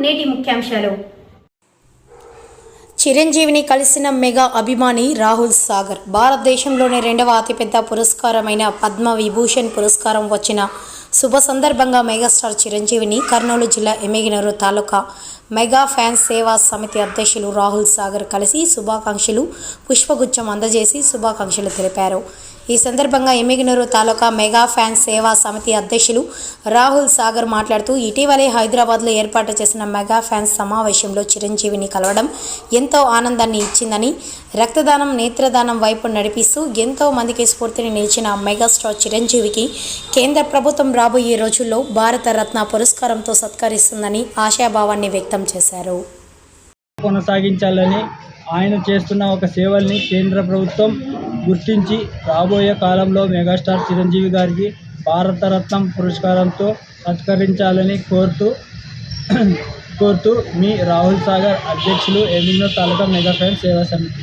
నేటి ముఖ్యాంశాలు. చిరంజీవిని కలిసిన మెగా అభిమాని రాహుల్ సాగర్ భారతదేశంలోనే రెండవ అతిపెద్ద పురస్కారమైన పద్మ విభూషణ్ పురస్కారం వచ్చిన శుభ సందర్భంగా మెగాస్టార్ చిరంజీవిని కర్నూలు జిల్లా ఎమ్మెగినూరు తాలూకా మెగా ఫ్యాన్స్ సేవా సమితి అధ్యక్షులు రాహుల్ సాగర్ కలిసి శుభాకాంక్షలు పుష్పగుచ్చం అందజేసి శుభాకాంక్షలు తెలిపారు. ఈ సందర్భంగా ఎమ్మిగినూరు తాలూకా మెగా ఫ్యాన్స్ సేవా సమితి అధ్యక్షులు రాహుల్ సాగర్ మాట్లాడుతూ ఇటీవలే హైదరాబాద్లో ఏర్పాటు చేసిన మెగా ఫ్యాన్స్ సమావేశంలో చిరంజీవిని కలవడం ఎంతో ఆనందాన్ని ఇచ్చిందని రక్తదానం నేత్రదానం వైపు నడిపిస్తూ ఎంతో మందికి స్ఫూర్తిని నిలిచిన మెగాస్టార్ చిరంజీవికి కేంద్ర ప్రభుత్వం రాబోయే రోజుల్లో భారత రత్న పురస్కారంతో సత్కరిస్తుందని ఆశాభావాన్ని వ్యక్తం చేశారు. కొనసాగించాలని ఆయన చేస్తున్న ఒక సేవల్ని కేంద్ర ప్రభుత్వం గుర్తించి రాబోయే కాలంలో మెగాస్టార్ చిరంజీవి గారికి భారతరత్నం పురస్కారంతో సత్కరించాలని కోరుతూ కోరుతూ మీ రాహుల్ సాగర్ అధ్యక్షులు ఎనిమిదో తాలూకా మెగా ఫ్యాన్ సేవా సమితి.